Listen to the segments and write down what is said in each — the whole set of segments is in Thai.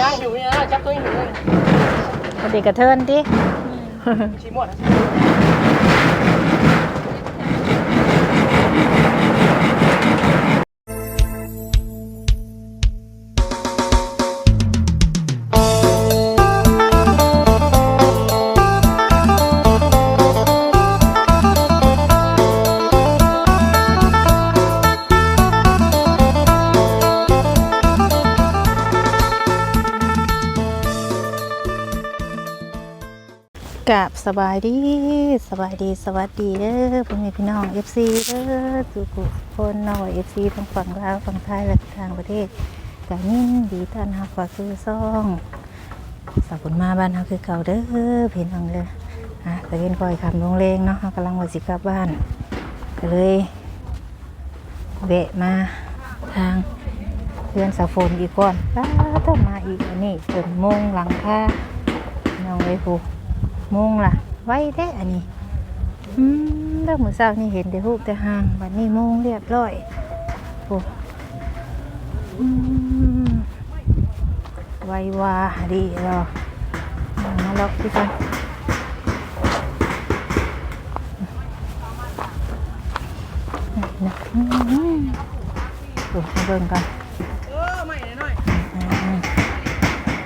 ย่างอยู่นี่นะจับตัวอยู่นี่พอดีกระเทินดิชิมหมด กับสบายดีสบายดีสวัสดีเด้อพ่อแม่พี่น้อง FC เด้อทุกคนเน้อย FC ทั้งฝั่งลาวฝั่งไทยและทางประเทศกายินดีต้อนรับเข้าสู่ซ่องสาวผลมาบ้านเฮาคือเก่าเด้อพี่น้องเด้ออะตะเวนคอยคำลงเลงเนาะเฮากำลังว่าสิกลับบ้านก็เลยเบะมาทางเพื่อนสาวฝนอีกก่อนป้าต้องมาอีกอันนี้เปิดโมงหลังค่าน้องเลยผู โมงล่ะ ไว้แท้อันนี้อืมแล้วมื้อเช้านี่เห็นแต่รูปแต่ห่างบัดนี้โมงเรียบร้อยโอ้อืมไววาดีรอมาล็อกที่กันนะโอ้มาเบิ่งกันเออไม่หน่อย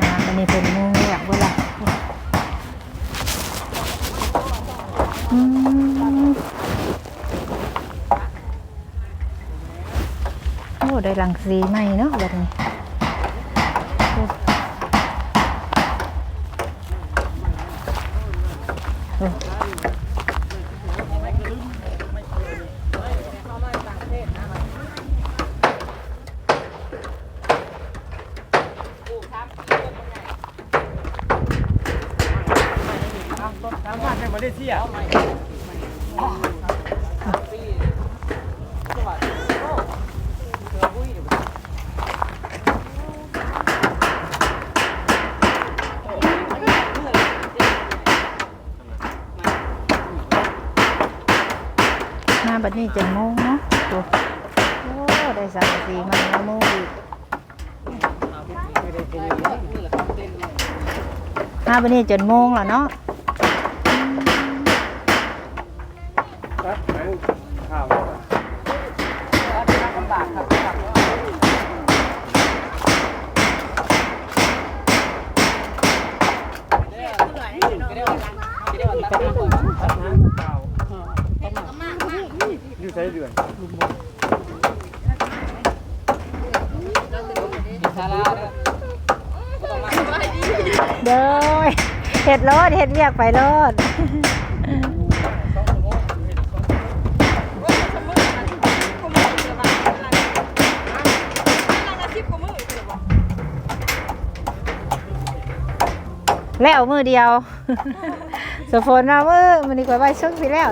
อ่าอันนี้เป็นงูเรียกเวลาอืม โอ้ได้หลังสีใหม่เนาะแบบนี้ มันในมาเลเซียมาบัดนี้จะโมงเนาะโอ้โอ้ ได้สังสีใหม่แล้วโมงอีกมาบันนี้จนโมงแล้วเนาะ ครับข้าวอยู่ใช้เดือนเด้อเห็ดโลดเห็ดเรียกไปโลด แล้วมือเดียวสฝนเรามือมันดีกว่าใบช่วงที่แล้ว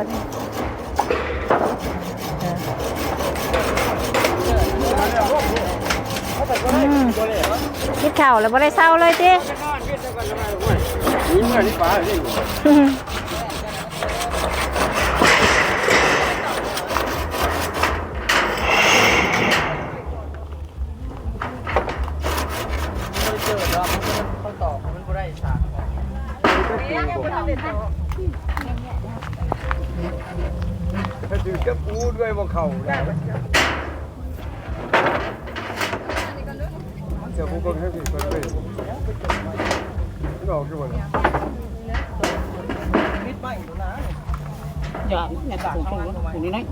คิดข่าวแล้วบ่ได้เศร้าเลยจิ เดี๋ยวปูก็ให้ผิดไปเลยไม่ออกกี่วัน dạ nhà ta cũng không có này đấy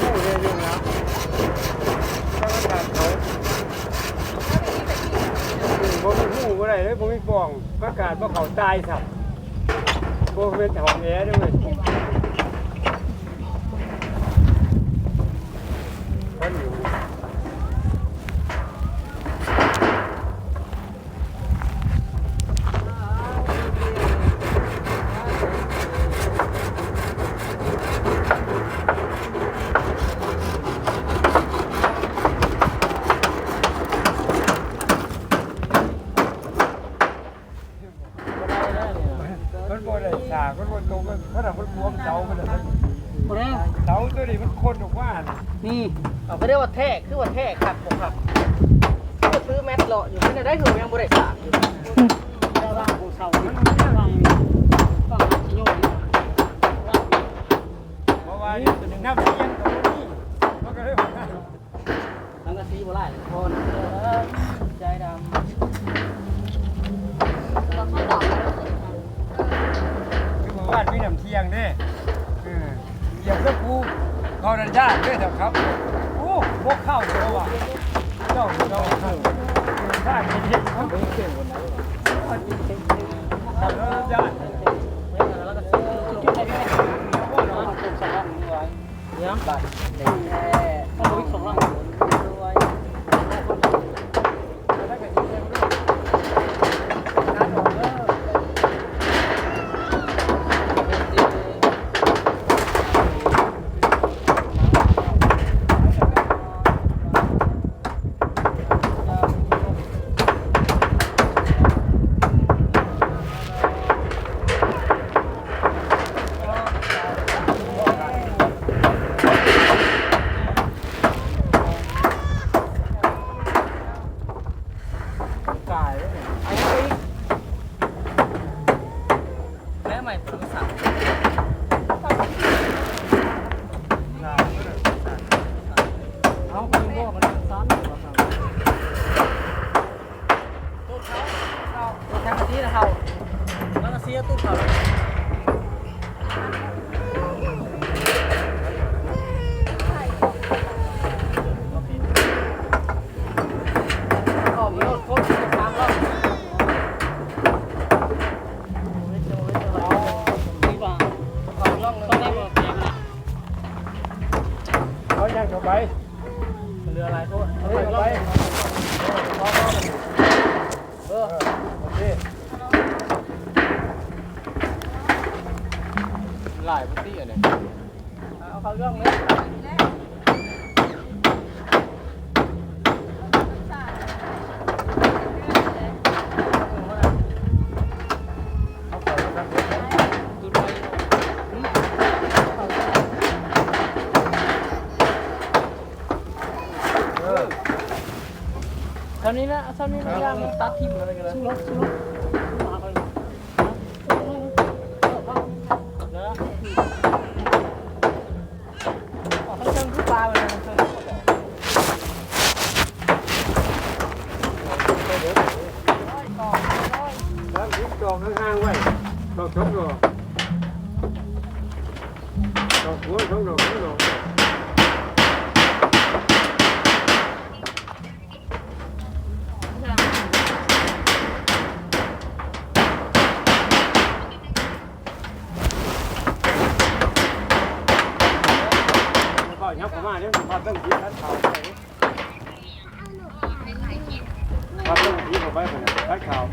ผู้เรียนยุ่งนะถ้ามันขาด เขาผมมีผู้ก็ได้เลยผมมีฟองประกาศาศว่าเขาตายสับพวกเป็นหองแอร์ด้วยคนอยู่ มันบ่ได้สากมันบ่ตรงมันเพราะเรามันบวมเสามันน่ะ บ่ได้ เสาตัวนี้มันคนออกว่าน่ะ นี่ เอาไปเรียกว่าแท้คือว่าแท้ครับผมครับก็ซื้อแมทเลาะอยู่ที่ได้คือยังบ่ได้สากอยู่แต่ว่าผู้เฒ่ามันฟังฟังสิโยนเพราะว่าน้ำเลี้ยงตัวนี้มันก็เลยว่าทั้งกะสีบ่ไล่พอนะใจดำเราเข้าดอกแล้วคือบอกว่ามีน้ำเที่ยงเด้เออเที่ยงก็กูเขาดันยากเด้อเถอะครับ โอ้พวกข้าเจ้าว่ะเจ้าเจ้าข้าวถ้ากินเห็ดเขาเก่งคนไหนวะทำแล้วยากแล้วก็จุดได้ไหมว่าเราถูกสองร่องนี้ไว้เนี่ยบัตรต้องวิกสองร่องด้วย กายแล้วเนี่ยไอ้ไปแม่ใหม่ปรุงสัง เขายังเข้าไปเรืออะไรโทษเขาเข้าไปเออโอเคหลายพื้นที่อะเนี่ยเอาเขาเรื่องเลย เอาไปครับ ดูไป เท่านี้นะเท่านี้นะย่างตัดทิ่มอะไรกันเลยสู้รถสู้รถ เขา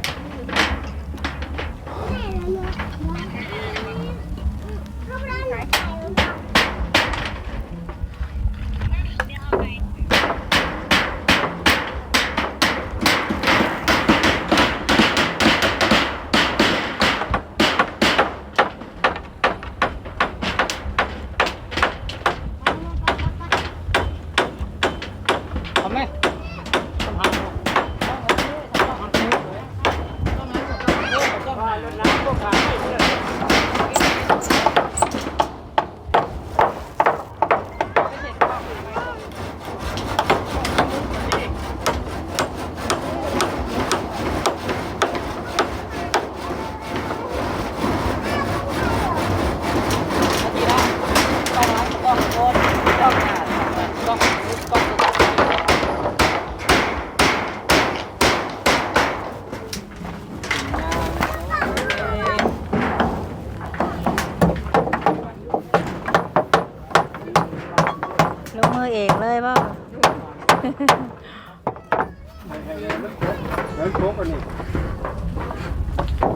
โคกอันนี้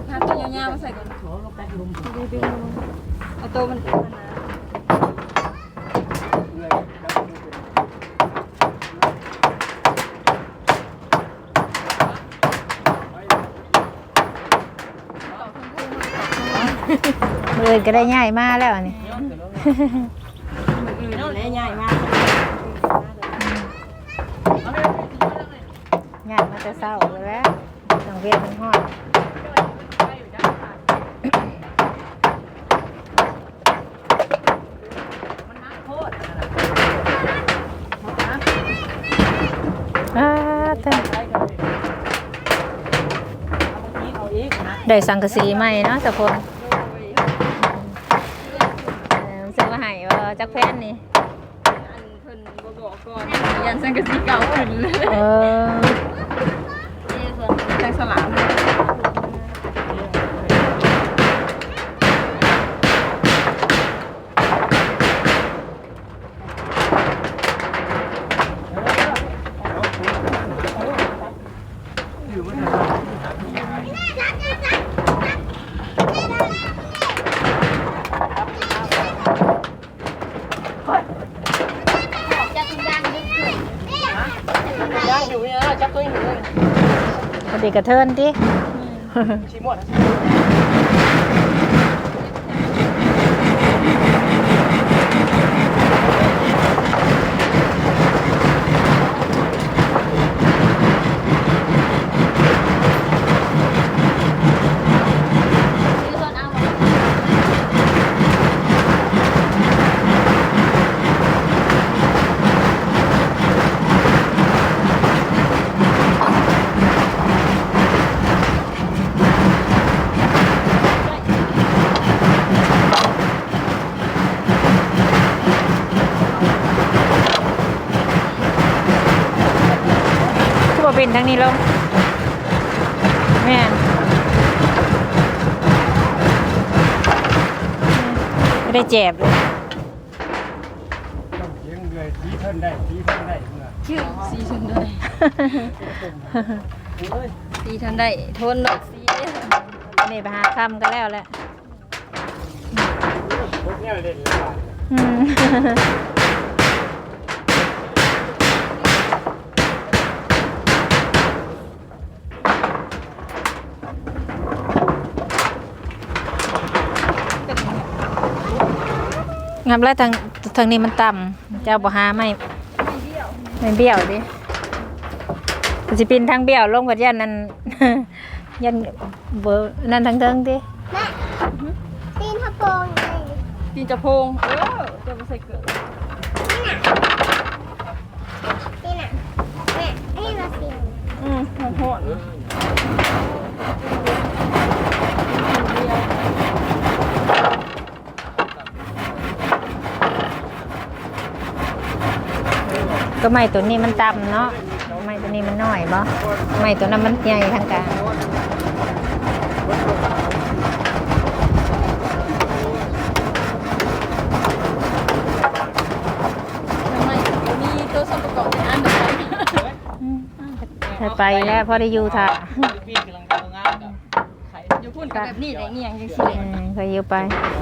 น้ำตัวยาวๆมาใส่ก่อนดึงดึงเอาตัวมันมันนะเลยก็ได้ง่ายมากแล้วอันนี้ อ่าแต่ได้สังกะสีใหม่เนาะทุกคนเออซื้อมาให้ว่าจักแพนนี่อันเพิ่นบ่บอกก่อนยันสังกะสีเก่าขึ้นเลยเออนี่ส่วนแตงสลาม ย่างอยู่นี่นะจับตัวอยู่เลย พอดีกระเทินดิ ชิมหมดคือ นทั้งนี้ลงแม่นไม่ได้เจ็บเลยต้องเลี้ยงเลยทีเพิ่นได้ทีเพิ่นได้เมื่อชื่อสีชนได้สีทันได้ทนเนาะสีนี่ไปหาคำกันแล้วแหละพวกเนี้ยเล่นเลยว่าอืม งับแล้วทางทางนี้มันต่ำเจ้าบ่หาไม่ไม่เบี้ยวดิมันสิปีนทางเบี้ยวลงกับยันนั่นยันเบอร์นั่นทางเทิงดิตีนทะโกงไงตีนจะโพงเออจะมาใส่เกลือ ตีนอะแม่ให้มาเสียง อืมหอมหอน ก็ไม้ตัวนี้มันต่ำเนาะไม้ตัวนี้มันน้อยบ่ไม้ตัวนั้นมันใหญ่ทางกลางทำไมมีตัวส่วนประกอบในอันเดียวกันถ้าไปแล้วพอได้อยู่ท่าพี่กำลังทำงานกับไข่อยู่พุ่นกับแบบนี้แหละเงียงจังสิเออก็อยู่ไป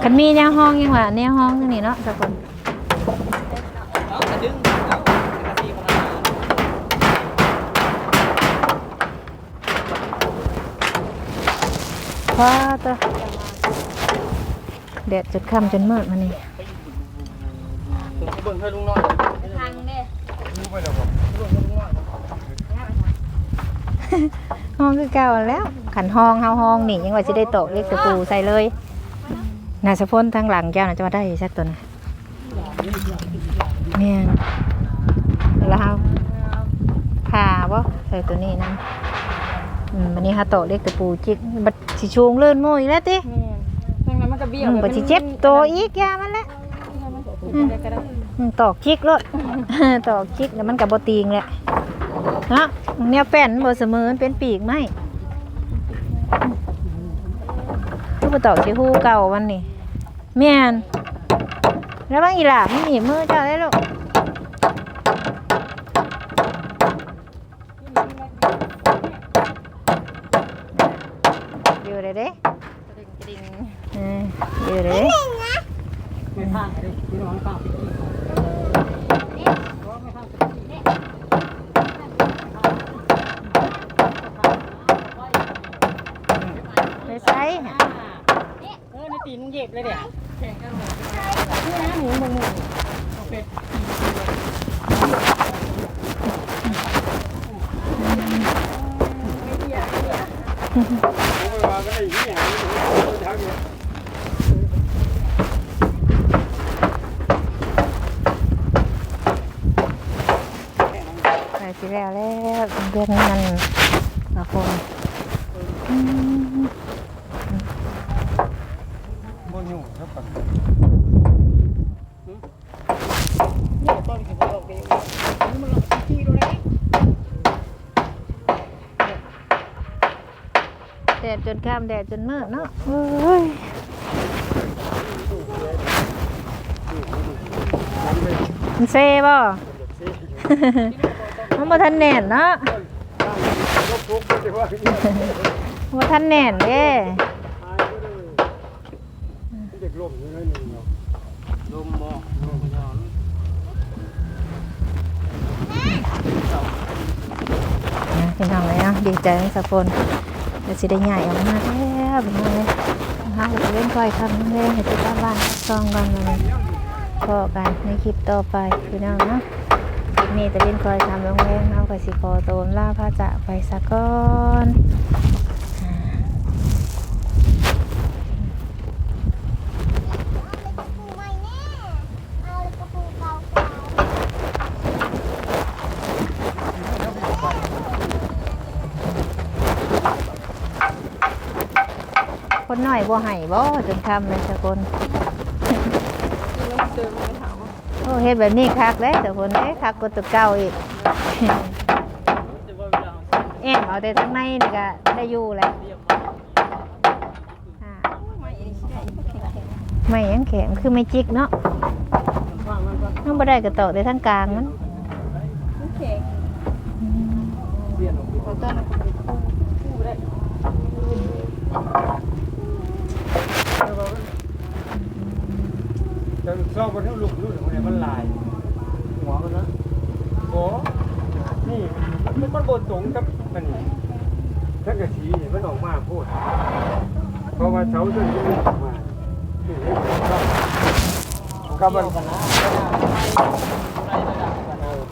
คันมีแนวห้องยังว่าแนวห้องนี่เนาะทุกคน เอากระดึงเอากระตีของมัน พอตัวแดดจดค่ำจนมืดมานี่เบิ่งเธอลุงน้อยทางเด้รู้ไปแล้วบ่ห้องคือเก่าแล้ว ขันห้องเฮาห้องนี่ยังว่าสิได้โตะเล็กตะปูใส่เลยน่าจะพ้นทางหลังเจ้าน่ะจะมาได้สักตัวนะแม่นแล้วเฮาผ่าบ่ใส่ตัวนี้นะอันนี้ฮาโตะเล็กตะปูจิกบัด สิชูงเลื่อนโมอีกแล้วติแม่ทางนั้นมันก็เบี้ยวอืมบัดสิเจ็บตัวอีกยามันแหละก็ได้อืมตอกจิกรถ ตอกจิกแล้วมันกับโบตีงแหละเนาะแนวแป้นบ่เสมอมันเป็นปีกไหมคือบ่ตอกขี้หูเก่าวันนี่แม่นแล้วบางอีหล่ามันหนีบมือเจ้าได้ลูกอยู่เลยเด้ กริงเอออยู่เลย ไม่ข้างเลยพี่น้องข้างพี่กี้ไม่ข้างพี่กี้ ไปใช้ฮะ เออใน ตีนมึงเย็บเลยเนี่ยแข่งกันหมดนี่นะหมูหมูหมูเป็ดผมไปว่าก็ได้ที่หาที่ทางเนี่ย ไปสิแล้วแล้วเดือนมันมาคนอืม บนอยู่ครับก่อน นี่ต้นขี้โพดเองนี่มันหลอกขี้ดูเลย แดดจ นข้ามแดดจนมืดเนาะเอ้ยมันเซ่บ่มันบ่ทันแน่นเนาะก็พกไปว่าที่บ่ทันแน่นเด้หายก็เลยเด็กลมอยู่นั่นนี่เนาะลมมองลมยอนนะพี่น้องเลยอะดีใจทั้งสะพนเดี๋ยว สิได้ใหญ่ออกมาแล้วพี่น้องเลยนะเราเล่นก้อยคำเล่นให้ติดตาบ้านซองกันเลยพอกันในคลิปต่อไปพี่น้องเนาะคลิปนี้จะเล่นก้อยคำลงแรงเอาไปสิคอโตมล่าพระจะไปสะก้อนอ่า ปูใหม่แน่เอากระปูเก่า คนหน่อย บ่ให้บ่จนคำเลยสะคนโอ้เฮ็ดแบบนี้คักเลยแต่คนเอ้คักกว่าตัวเก่าอีกเวลาแอมเอาแต่ทั้งในนี่ก็ได้อยู่แหล้วไม่ยังแข็งคือไม่จิกเนาะฟังมันก็น้องบ่ได้ก็ต่อแต่ทั้งกลางมันเปลี่ยน ออกไปต้นคู่ได้จะซอกบนทั้งลูกลูกของเนี่ยมันลายหัวมันนะโอ้นี่มันมันบนตรงกับมันนี่ถ้ากระสีมันออกมาพูดเพราะว่าเสาต้นนี้มันออกมานี่เห็นไหมครับครับมัน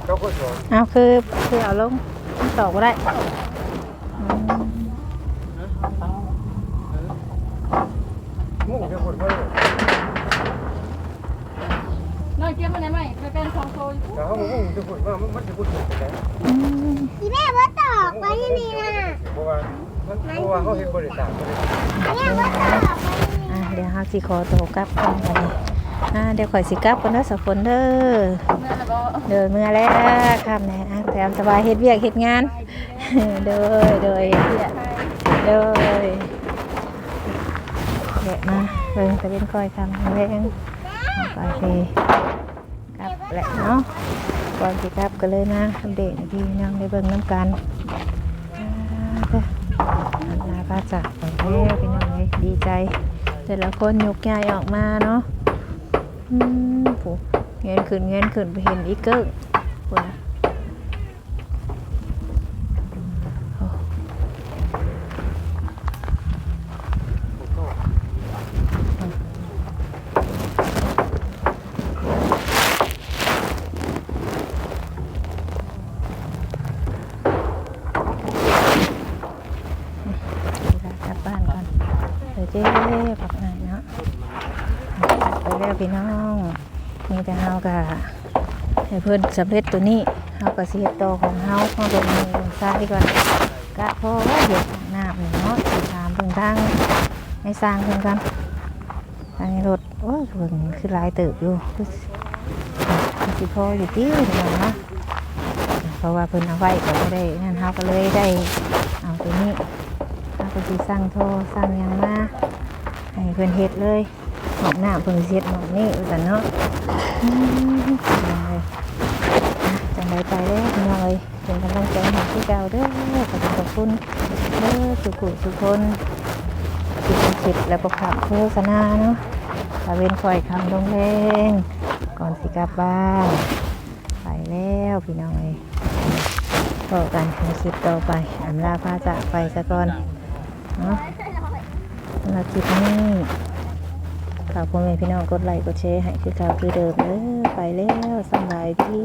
เขาก็สอนเอาคือคือเอาลงมันตอกบ่ได้อืม มุ่งจะคนก็เลย น้อยเก็บมันได้ไหมไปเป็นสองโซน แต่เขามุ่งจะคนว่ามันจะพูดถูกไปแล้ว อืม ที่แม่ว่าตอกไว้ที่นี่นะ เพราะว่ามันเพ ราะว่าเขาเห็นบริษัทอะเดี๋ยวเฮาสิขอตัวกลับก่อนบัดนี้อ่าเดี๋ยวข่อยสิกลับก่อนเด้อสักคนเด้อเดินเมื่อแล้วครับแม่อะแถมสบายเฮ็ดเวียกเฮ็ดงาน เด้อเด้อเด้อเดี๋ยมาเบิ่งตะเวนก้อยคำแรงเอาไปสิกลับแหละเนาะก่อนสิกลับก็เลยมาอัปเดตให้พี่น้องได้เบิ่งน้ำกัน ป้าจักรไปแล้วพี่น้องเลยดีใจ แต่ละคนยกยายออกมาเนาะอืมผูเงินขึ้นเงินขึ้นไปเห็นอีกเกิ้งคนะ อผักไหนเนาะไปแล้วพี่น้องมีแต่เฮากะให้เพื่อนสำเร็จตัวนี้เฮากะสิเฮ็ดต่อของเฮาพอเป็นมือซ้ายก่อนกะพอเฮ็ดน้ำนี่เนาะสิถามเพิ่นทางให้สร้างเพิ่นกันทางรถโอ้ยเพิ่นคือหลายเติบอยู่สิคือสิพออยู่ติเนาะเนาะเพราะว่าเพิ่นเอาไว้ก็บ่ได้นั่นเฮาก็เลยได้เอาตัวนี้เฮาก็สิสร้างโทรสร้างยังมา ให้เพิ่นเฮ็ดเลยหมอกน้ำเพิ่นสิเฮ็ดหมอกนี้ว่าซั่นเนาะจังไรไปเด้พี่น้องเลยเป็นกำลังใจให้ที่เก่าเด้อขอบคุณขอบคุณเด้อสุขุสุคนสุขสลิปแล้วก็ขับโฆษณาเนาะตะเวนคอยคำลงแรงก่อนสิกลับบ้านไปแล้วพี่น้องเอ้ยต่อกันในคลิปต่อไปอำลาพาจากไปซะก่อนเนาะำหรับคลิปนี้ฝากพ่อแม่พี่น้องกดไลค์กดแชร์ให้คือเก่าคือเดิมเด้อไปแล้วสบายดี